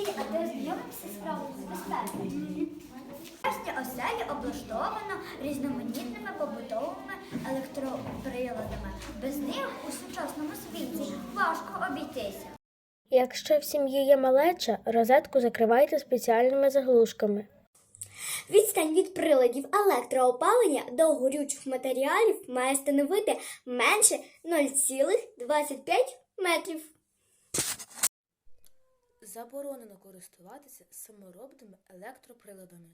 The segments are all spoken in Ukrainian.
Лілі, а ти ознайомився з правилами безпеки? Верхня оселя облаштована різноманітними побутовими електроприладами. Без них у сучасному світі важко обійтися. Якщо в сім'ї є малеча, розетку закривайте спеціальними заглушками. Відстань від приладів електроопалення до горючих матеріалів має становити менше 0,25 метрів. Заборонено користуватися саморобними електроприладами.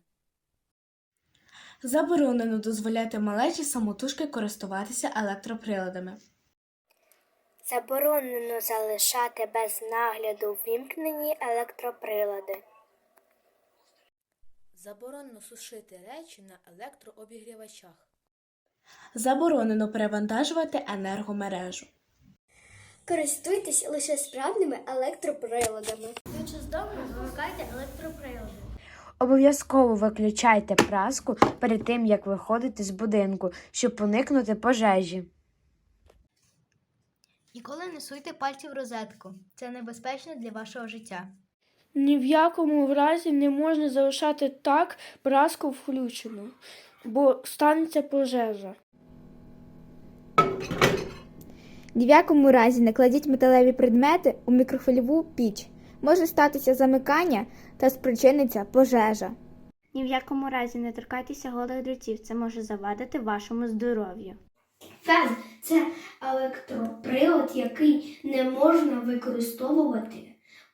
Заборонено дозволяти малечі самотужки користуватися електроприладами. Заборонено залишати без нагляду ввімкнені електроприлади. Заборонено сушити речі на електрообігрівачах. Заборонено перевантажувати енергомережу. Користуйтесь лише справними електроприладами. Під час добре вимикайте електроприлади. Обов'язково виключайте праску перед тим, як виходите з будинку, щоб уникнути пожежі. Ніколи не суйте пальці в розетку. Це небезпечно для вашого життя. Ні в якому разі не можна залишати так праску включену, бо станеться пожежа. Ні в якому разі не кладіть металеві предмети у мікрохвильову піч. Може статися замикання та спричиниться пожежа. Ні в якому разі не торкайтеся голих дротів, це може завадити вашому здоров'ю. Фен це електроприлад, який не можна використовувати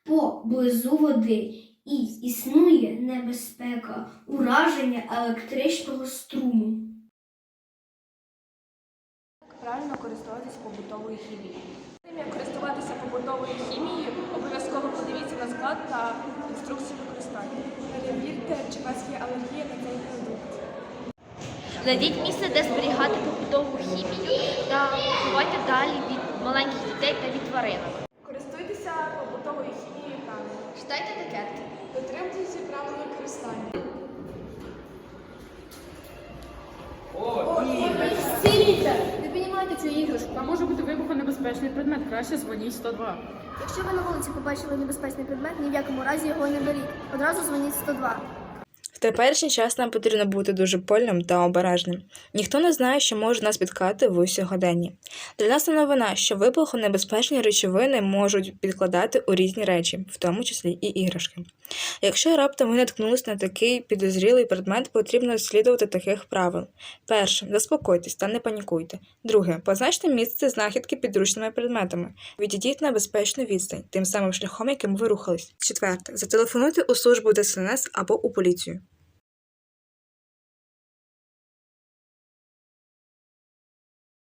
поблизу води, і існує небезпека ураження електричного струму. Правильно користуватися побутовою хімією. Тим як користуватися побутовою хімією, обов'язково подивіться на склад та інструкцію використання. Перевірте, чи у вас є алергія на цей продукт. Знайдіть місце, де зберігати побутову хімію та ховайте далі від маленьких дітей та від тваринок. Користуйтеся побутовою хімією правильно. Читайте етикетки. Дотримуйтеся правил використання. Іграшку, там може бути вибухонебезпечний предмет. Краще дзвоніть 102. Якщо ви на вулиці побачили небезпечний предмет, ні в якому разі його не беріть. Одразу дзвоніть 102. Теперішній час нам потрібно бути дуже пильним та обережним. Ніхто не знає, що може нас спіткати в сьогоденні. Для нас не новина, що вибухонебезпечні речовини можуть підкладати у різні речі, в тому числі і іграшки. Якщо раптом ви наткнулись на такий підозрілий предмет, потрібно слідувати таких правил. Перше, заспокойтесь та не панікуйте. Друге, позначте місце знахідки підручними предметами. Відійдіть на безпечну відстань, тим самим шляхом, яким ви рухались. Четверте, зателефонуйте у службу ДСНС або у поліцію.